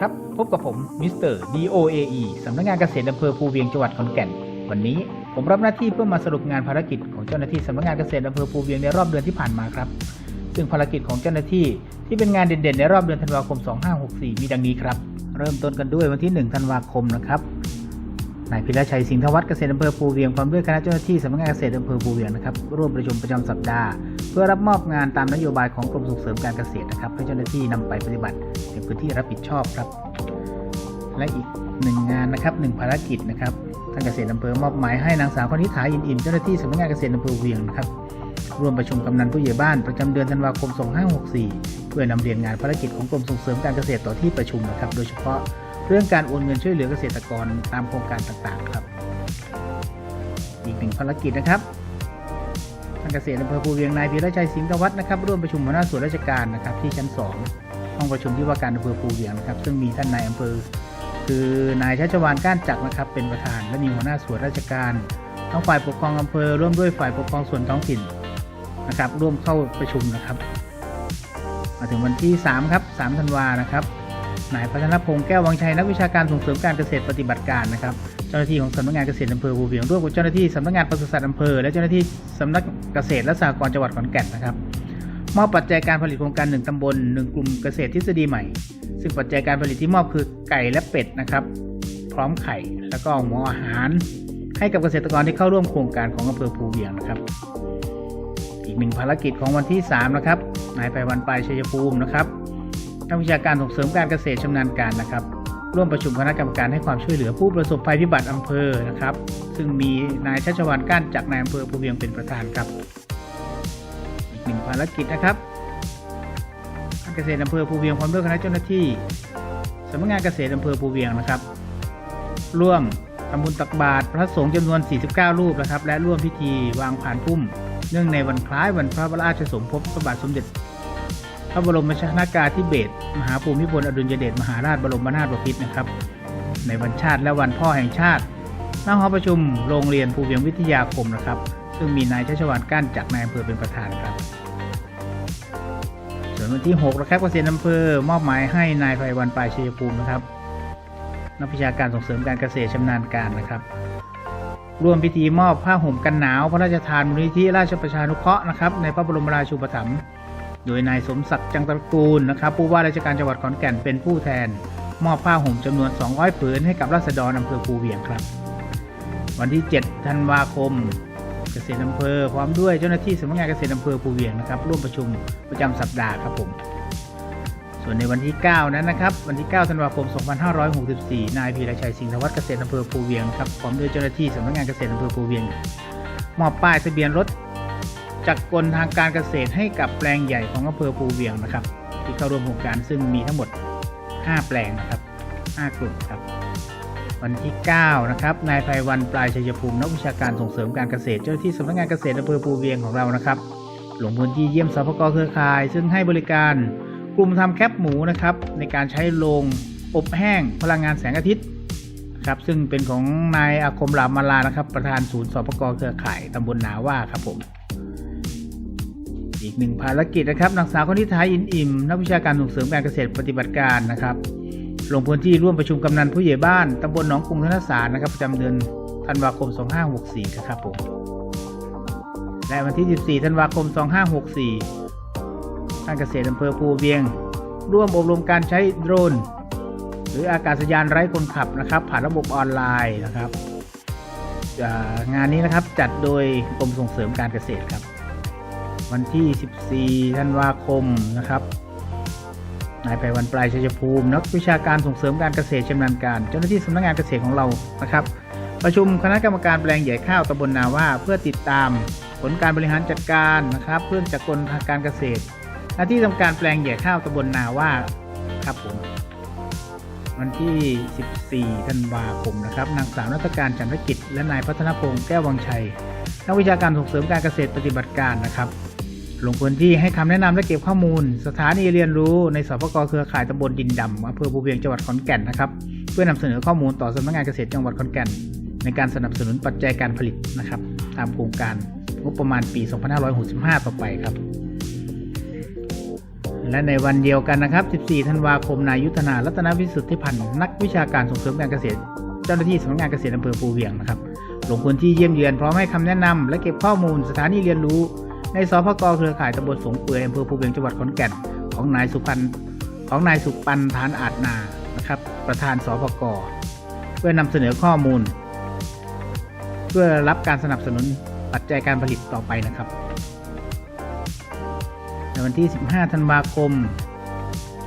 ครับ พบกับผมมิสเตอร์ DOAE สำนักงานเกษตรอำเภอภูเวียงจังหวัดขอนแก่น วันนี้ผมรับหน้าที่เพื่อมาสรุปงานภารกิจของเจ้าหน้าที่สำนักงานเกษตรอำเภอภูเวียงในรอบเดือนที่ผ่านมาครับ ซึ่งภารกิจของเจ้าหน้าที่ที่เป็นงานเด่นๆในรอบเดือนธันวาคม 2564 มีดังนี้ครับ เริ่มต้นกันด้วยวันที่ 1 ธันวาคมนะครับ นายพิรชัยสิงห์ธวัฒน์เกษตรอำเภอภูเวียงพร้อมด้วยคณะเจ้าหน้าที่สำนักงานเกษตรอำเภอภูเวียงนะครับร่วมประชุมประจำสัปดาห์ เพื่อรับมอบงานตามนโยบายของกรมส่งเสริมการเกษตรนะครับให้เจ้าหน้าที่นำไปปฏิบัติในพื้นที่รับผิดชอบครับ และอีกหนึ่งงานนะครับหนึ่งภารกิจนะครับทางเกษตรอำเภอมอบหมายให้นางสาวพนิษฐาอินอิ่มเจ้าหน้าที่สำนักงานเกษตรอำเภอเวียงนะครับร่วมประชุมกำนันผู้ใหญ่บ้านประจำเดือนธันวาคม 2564 เพื่อนำเรียนงานภารกิจของกรมส่งเสริมการเกษตรต่อที่ประชุมนะครับ โดยเฉพาะ เรื่องการโอนเงินช่วยเหลือเกษตรกรตามโครงการต่างๆครับ อีกหนึ่งภารกิจนะครับทางเกษตรอำเภอภูเวียงนายพีรชัยสิงห์วัฒน์นะครับร่วมประชุมหัวหน้าส่วนราชการนะครับที่ชั้น 2 ห้องประชุมที่ว่าการอำเภอภูเวียงนะครับ ซึ่งมีท่านนายอำเภอ คือนายชัชวานก้านจักรนะครับ เป็นประธานและมีหัวหน้าส่วนราชการทั้งฝ่ายปกครองอำเภอร่วมด้วยฝ่ายปกครองส่วนท้องถิ่นนะครับ ร่วมเข้าประชุมนะครับ มาถึงวันที่ 3 ครับ 3 ธันวานะครับ นายพัฒนพงษ์แก้ววังชัยนักวิชาการส่งเสริมการเกษตรปฏิบัติการนะครับเจ้าหน้าที่ของสำนักงานเกษตรอำเภอภูเวียงร่วมกับเจ้าหน้าที่สำนักงานปศุสัตว์อำเภอและเจ้าหน้าที่สำนักเกษตรและสหกรณ์จังหวัดขอนแก่นนะครับมอบปัจจัยการผลิตโครงการหนึ่งตำบลหนึ่งกลุ่มเกษตรทฤษฎีใหม่ ซึ่งปัจจัยการผลิตที่มอบคือไก่และเป็ดนะครับ พร้อมไข่แล้วก็หัวอาหาร ให้กับเกษตรกรที่เข้าร่วมโครงการของอำเภอภูเวียงนะครับ อีกหนึ่งภารกิจของวันที่ 3 นะครับนายไพวันปลายชัยภูมินะครับ นักวิชาการส่งเสริมการเกษตรชำนาญการนะครับ ร่วมประชุมคณะกรรมการให้ความช่วยเหลือผู้ประสบภัยพิบัติอำเภอนะครับ ซึ่งมีนายชัชวานก้านจากนายอำเภอภูเวียงเป็นประธานครับอีกหนึ่งภารกิจนะครับการเกษตรอำเภอภูเวียงพร้อมด้วยคณะเจ้าหน้าที่สำนักงานเกษตรอำเภอภูเวียงนะครับ ร่วมทำบุญตักบาตรพระสงฆ์จำนวน 49 รูปนะครับ และร่วมพิธีวางผ่านพุ่ม เนื่องในวันคล้ายวันพระราชสมภพพระบาทสมเด็จ พระบรมชนากาธิเบศมหาภูมิพลอดุลยเดชมหาราชบรมนาถบพิตรนะครับ ในวันชาติและวันพ่อแห่งชาติณหอประชุมโรงเรียนภูเวียงวิทยาคมนะครับ ซึ่งมีนายชัชวานก้านจากนายอำเภอเป็นประธานครับ ส่วนวันที่6นะครับเกษตรอำเภอมอบหมายให้นายไพวันปลายชัยภูมินะครับนักวิชาการส่งเสริมการเกษตรชำนาญการนะครับร่วมพิธีมอบผ้าห่มกันหนาว พระราชทานมูลนิธิราชประชานุเคราะห์นะครับในพระบรมราชูปถัมภ์ โดยนายสมศักดิ์จังตระกูลนะครับผู้ว่าราชการจังหวัดขอนแก่นเป็นผู้แทน มอบผ้าห่มจำนวน 200 ผืนให้กับราษฎรอำเภอภูเวียงครับ วันที่ 7 ธันวาคม เกษตรอำเภอพร้อมด้วยเจ้าหน้าที่สำนักงานเกษตรอำเภอภูเวียงนะครับร่วมประชุมประจำสัปดาห์ครับผมส่วนในวันที่ 9 นั้นนะครับ วันที่ 9 ธันวาคม 2564 นายพีรชัยสิงห์ธวัฒน์เกษตรอำเภอภูเวียงครับพร้อมด้วยเจ้าหน้าที่สำนักงานเกษตรอำเภอภูเวียง มอบป้ายทะเบียนรถ จักกลทางการเกษตรให้กับแปลงใหญ่ของอำเภอภูเวียงนะครับ ที่เข้าร่วมโครงการซึ่งมีทั้งหมด 5 แปลงนะครับ 5 กลุ่มครับวันที่ 9 นะครับ นายไพวันปลายชัยภูมิ นักวิชาการส่งเสริมการเกษตร เจ้าหน้าที่สำนักงานเกษตรอำเภอภูเวียงของเรานะครับ ลงพื้นที่เยี่ยมสปกเครือข่าย ซึ่งให้บริการกลุ่มทำแคปหมูนะครับ ในการใช้โรงอบแห้งพลังงานแสงอาทิตย์ครับ ซึ่งเป็นของนายอาคมรามมาลานะครับ ประธานศูนย์สปกเครือข่ายตำบลนาว่าครับผม อีกหนึ่งภารกิจนะครับนางสาวคณิษฐาอินอิ่มนักวิชาการส่งเสริมการเกษตรปฏิบัติการนะครับ ลงพื้นที่ร่วมประชุมกำนันผู้ใหญ่บ้านตำบลหนองกรุงธนสารนะครับประจำเดือนธันวาคม 2564 นะครับผมและวันที่ 14 ธันวาคม 2564ท่านเกษตรอำเภอภูเวียง ร่วมอบรมการใช้โดรน หรืออากาศยานไร้คนขับนะครับ ผ่านระบบออนไลน์นะครับงานนี้นะครับจัดโดยกรมส่งเสริมการเกษตรครับ วันที่ 14 ธันวาคมนะครับนายไพวันปลายชัยภูมิ นักวิชาการส่งเสริมการเกษตรชำนาญการ เจ้าหน้าที่สำนักงานเกษตรของเรานะครับ ประชุมคณะกรรมการแปลงใหญ่ข้าวตำบลนาว่าเพื่อติดตามผลการบริหารจัดการนะครับเพื่อจากกลทางการเกษตรหน้าที่ทำการแปลงใหญ่ข้าวตำบลนาว่าครับผมวันที่ 14 ธันวาคมนะครับนางสาวนัฐการจันทกิจ และนายพัฒนพงษ์แก้ววังชัยนักวิชาการส่งเสริมการเกษตรปฏิบัติการนะครับ ลงพื้นที่ให้คำแนะนำและเก็บข้อมูล สถานีเรียนรู้ในสปกเครือข่ายตำบลดินดำอำเภอภูเวียงจังหวัดขอนแก่นนะครับเพื่อนำเสนอข้อมูลต่อสำนักงานเกษตรจังหวัดขอนแก่น ในการสนับสนุนปัจจัยการผลิตนะครับตามโครงการงบประมาณปี 2565 ต่อไปครับ และในวันเดียวกันนะครับ 14 ธันวาคม นายยุทธนา รัตนวิสุทธิพันธ์ นักวิชาการส่งเสริมการเกษตร เจ้าหน้าที่สำนักงานเกษตรอำเภอภูเวียงนะครับ ลงพื้นที่เยี่ยมเยือนพร้อมให้คำแนะนำและเก็บข้อมูลสถานีเรียนรู้ ในสพกเครือข่ายตำบลสงเปือยอำเภอภูเวียงจังหวัดขอนแก่นของนายสุพันของนายสุปันธานอาจนานะครับ ประธานสพกเพื่อนำเสนอข้อมูล เพื่อรับการสนับสนุนปัจจัยการผลิตต่อไปนะครับ ในวันที่ 15 ธันวาคม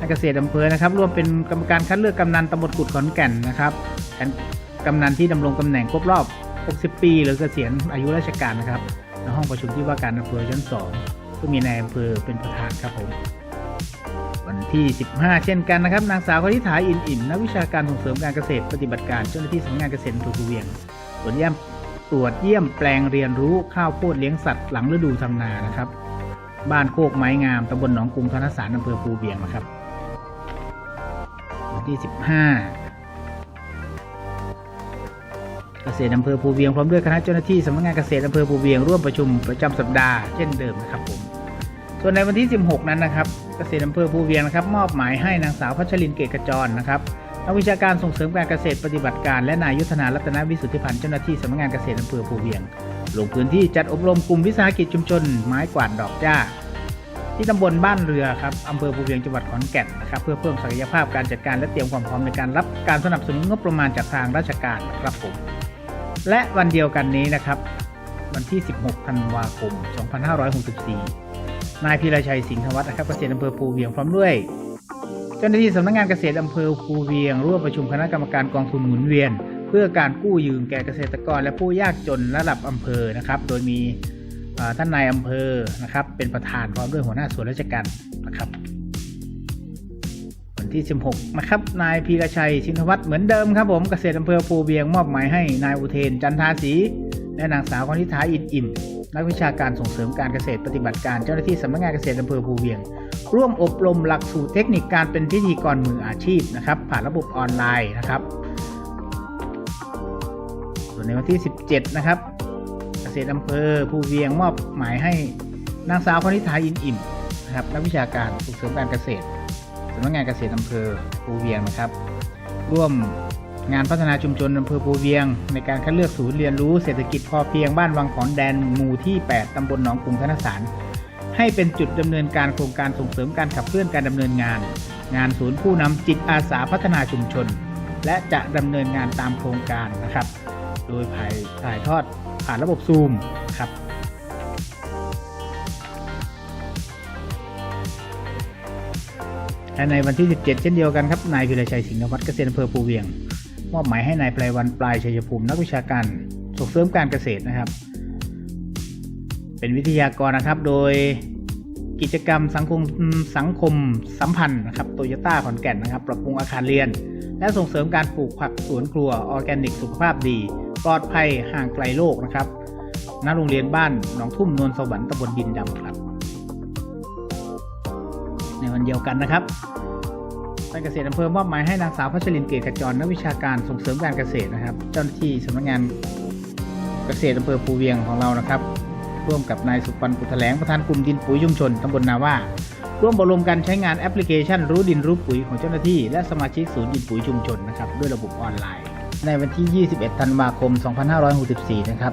นักเกษตรอำเภอนะครับร่วมเป็นกรรมการคัดเลือกกำนันตำบลกุดขอนแก่นนะครับกำนันที่ดำรงตำแหน่งครบรอบ 60 ปี หรือเกษียณอายุราชการนะครับ ในห้องประชุมที่ว่าการอำเภอชั้น2ซึ่งมีนายอำเภอเป็นประธานครับผมวันที่ 15 เช่นกันนะครับ นางสาวคณิษฐาอินอิ่มนักวิชาการส่งเสริมการเกษตรปฏิบัติการเจ้าหน้าที่สำนักงานเกษตรอำเภอภูเวียงตรวจเยี่ยมตรวจเยี่ยมแปลงเรียนรู้ข้าวโพดเลี้ยงสัตว์หลังฤดูทำนานะครับ บ้านโคกไม้งามตำบลหนองกรุงธนสารอำเภอภูเวียงนะครับวันที่ 15 เกษตรอำเภอภูเวียงพร้อมด้วยคณะเจ้าหน้าที่สำนักงานเกษตรอำเภอภูเวียงร่วมประชุมประจำสัปดาห์เช่นเดิมนะครับผมส่วนในวันที่ 16 นั้นนะครับเกษตรอำเภอภูเวียงนะครับมอบหมายให้นางสาวพัชรินเกตกระจรนะครับนักวิชาการส่งเสริมการเกษตรปฏิบัติการและนายยุทธนารัตนวิสุทธิพันธ์เจ้าหน้าที่สำนักงานเกษตรอำเภอภูเวียงลงพื้นที่จัดอบรมกลุ่มวิสาหกิจชุมชน ไม้กวาดดอกจ้าที่ตำบลบ้านเรือครับอำเภอภูเวียงจังหวัดขอนแก่นนะครับเพื่อเพิ่มศักยภาพการจัดการและเตรียมความพร้อมในการรับการสนับสนุนงบประมาณจากทางราชการนะครับผม และวันเดียวกันนี้นะครับ วันที่ 16 ธันวาคม 2564 นายพีรชัยสิงห์วัฒน์นะครับเกษตรอำเภอภูเวียงพร้อมด้วย เจ้าหน้าที่สำนักงานเกษตรอำเภอภูเวียง ร่วมประชุมคณะกรรมการกองทุนหมุนเวียน เพื่อการกู้ยืมแก่เกษตรกรและผู้ยากจนระดับอำเภอนะครับ โดยมีท่านนายอำเภอนะครับเป็นประธานพร้อมด้วยหัวหน้าส่วนราชการนะครับ ที่ 16 นะครับ นายพีรชัยชินวัฒน์เหมือนเดิมครับผมเกษตรอำเภอภูเวียงมอบหมายให้นายอุเทน จันทาศรีและนางสาวคณิษฐาอินอิ่มนักวิชาการส่งเสริมการเกษตรปฏิบัติการเจ้าหน้าที่สำนักงานเกษตรอำเภอภูเวียง ร่วมอบรมหลักสูตรเทคนิคการเป็นพิธีกรมืออาชีพนะครับ ผ่านระบบออนไลน์นะครับ ส่วนในวันที่ 17 นะครับ เกษตรอำเภอภูเวียงมอบหมายให้นางสาวคณิษฐาอินอิ่มนะครับนักวิชาการส่งเสริมการเกษตรำนักงานเกษตรอำเภอภูเวียงนะครับ ร่วมงานพัฒนาชุมชนอำเภอภูเวียง ในการคัดเลือกศูนย์เรียนรู้เศรษฐกิจพอเพียงบ้านวังขอนแดนหมู่ที่ 8 ตำบลหนองกรุงธนสารให้เป็นจุดดำเนินการโครงการส่งเสริมการขับเคลื่อนการดำเนินงาน งานศูนย์ผู้นำจิตอาสาพัฒนาชุมชน และจะดำเนินงานตามโครงการนะครับ โดยถ่ายถ่ายทอดผ่านระบบซูมครับ และในวันที่ 17 เช่นเดียวกันครับ นายพิรชัยสิงห์วัฒน์เกษตรอำเภอภูเวียง มอบหมายให้นายไพรวันปลายชัยภูมินักวิชาการส่งเสริมการเกษตรนะครับ เป็นวิทยากรนะครับโดยกิจกรรมสังคมสังคมสัมพันธ์นะครับโตโยต้าขอนแก่นนะครับ ปรับปรุงอาคารเรียน และส่งเสริมการปลูกผักสวนครัวออร์แกนิกสุขภาพดี ปลอดภัยห่างไกลโรคนะครับณโรงเรียนบ้านหนองทุ่มนวลสวรรค์ตำบลดินดำครับ ในวันเดียวกันนะครับทางเกษตรอำเภอมอบหมายให้นางสาวพัชรินเกตขจรนักวิชาการส่งเสริมการเกษตรนะครับ เจ้าหน้าที่สำนักงานเกษตรอำเภอภูเวียงของเรานะครับ ร่วมกับนายสุปันปุถแถลงประธานกลุ่มดินปุ๋ยชุมชนตำบลนาว่าร่วมบรมกันใช้งานแอปพลิเคชันรู้ดินรู้ปุ๋ยของเจ้าหน้าที่และสมาชิกศูนย์ดินปุ๋ยชุมชนนะครับด้วยระบบออนไลน์ ในวันที่ 21 ธันวาคม 2564 นะครับ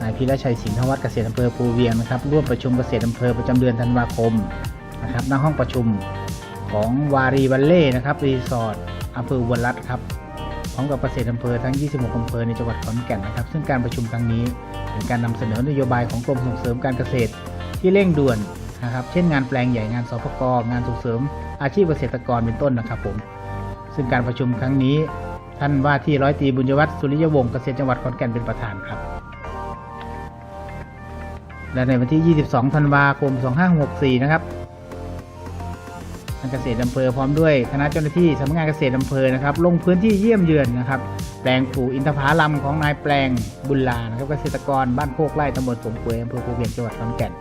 นายพิรชัยสินทวัฒน์เกษตรอำเภอภูเวียงนะครับร่วมประชุมเกษตรอำเภอประจำเดือนธันวาคม นะครับณห้องประชุมของวารีวัลเล่นะครับรีสอร์ทอำเภออุบลรัตครับพร้อมกับเกษตรอำเภอทั้ง 26 อำเภอในจังหวัดขอนแก่นนะครับ ซึ่งการประชุมครั้งนี้เป็นการนำเสนอนโยบายของกรมส่งเสริมการเกษตรที่เร่งด่วนนะครับ เช่นงานแปลงใหญ่งานสปกงานส่งเสริม อาชีพเกษตรกรเป็นต้นนะครับผม ซึ่งการประชุมครั้งนี้ ท่านว่าที่ร้อยตรีบุญยวัฒน์สุริยวงศ์เกษตรจังหวัดขอนแก่นเป็นประธานครับ และในวันที่ 22 ธันวาคม 2564 นะครับางเกษตรอำเภอพร้อมด้วยคณะเจ้าหน้าที่สำนักงานเกษตรอำเภอนะครับ ลงพื้นที่เยี่ยมเยือนนะครับ แปลงปลูกอินทผลัมของนายแปลงบุญลานะครับเกษตรกรบ้านโคกไร่ตำบลสมเวยอำเภอภูเก็ตจังหวัดขอนแก่น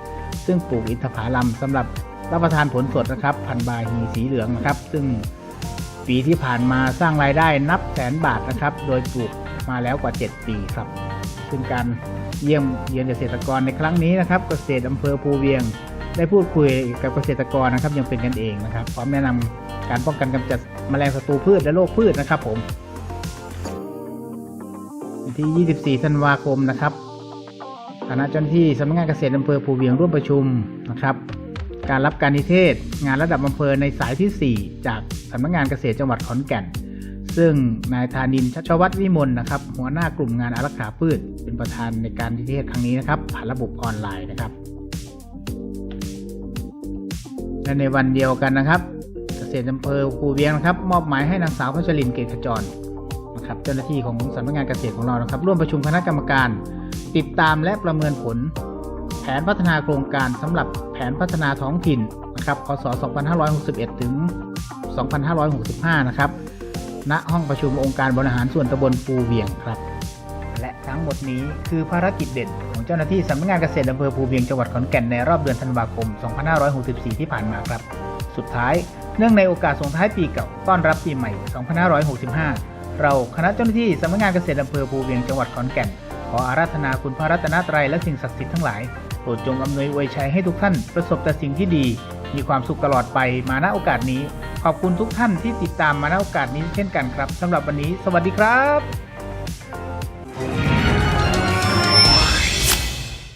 ซึ่งปลูกอินทผลัมสำหรับรับประทานผลสดนะครับ พันธุ์บาฮีสีเหลืองนะครับ ซึ่งปีที่ผ่านมาสร้างรายได้นับแสนบาทนะครับ โดยปลูกมาแล้วกว่า 7 ปีครับซึ่งการเยี่ยมเยียนเกษตรกรในครั้งนี้นะครับ เกษตรอำเภอภูเวียง ได้พูดคุยกับเกษตรกรนะครับยังเป็นกันเองนะครับพร้อมแนะนำการป้องกันกำจัดแมลงศัตรูพืชและโรคพืชนะครับ ผมวันที่ 24 ธันวาคมนะครับคณะเจ้าหน้าที่สำนักงานเกษตรอำเภอภูเวียงร่วมประชุมนะครับ การรับการนิเทศ งานระดับอำเภอในสายที่ 4 จากสำนักงานเกษตรจังหวัดขอนแก่น ซึ่งนายธานินชัชวัฒน์วิมลนะครับ หัวหน้ากลุ่มงานอารักขาพืช เป็นประธานในการนิเทศครั้งนี้นะครับ ผ่านระบบออนไลน์นะครับ และในวันเดียวกันนะครับเกษตรอำเภอภูเวียงนะครับ มอบหมายให้นางสาวพัชรินเกตขจรนะครับเจ้าหน้าที่ของสำนักงานเกษตรของเรานะครับ ร่วมประชุมคณะกรรมการ ติดตามและประเมินผล แผนพัฒนาโครงการสำหรับแผนพัฒนาท้องถิ่นนะครับพศ 2561 ถึง 2565 นะครับณห้องประชุมองค์การบริหารส่วนตำบลปูเวียงครับ และทั้งหมดนี้คือภารกิจเด่น ของเจ้าหน้าที่สำนักงานเกษตรอำเภอภูเวียงจังหวัดขอนแก่นในรอบเดือนธันวาคม 2564 ที่ผ่านมาครับ สุดท้ายเนื่องในโอกาสส่งท้ายปีเก่าต้อนรับปีใหม่ 2565 เราคณะเจ้าหน้าที่สำนักงานเกษตรอำเภอภูเวียงจังหวัดขอนแก่นขออาราธนาคุณพระรัตนตรัยและสิ่งศักดิ์สิทธิ์ทั้งหลายโปรดจงอำนวยอวยชัยให้ทุกท่านประสบแต่สิ่งที่ดี มีความสุขตลอดไปมาณโอกาสนี้ ขอบคุณทุกท่านที่ติดตามมาณโอกาสนี้เช่นกันครับสำหรับวันนี้ สวัสดีครับ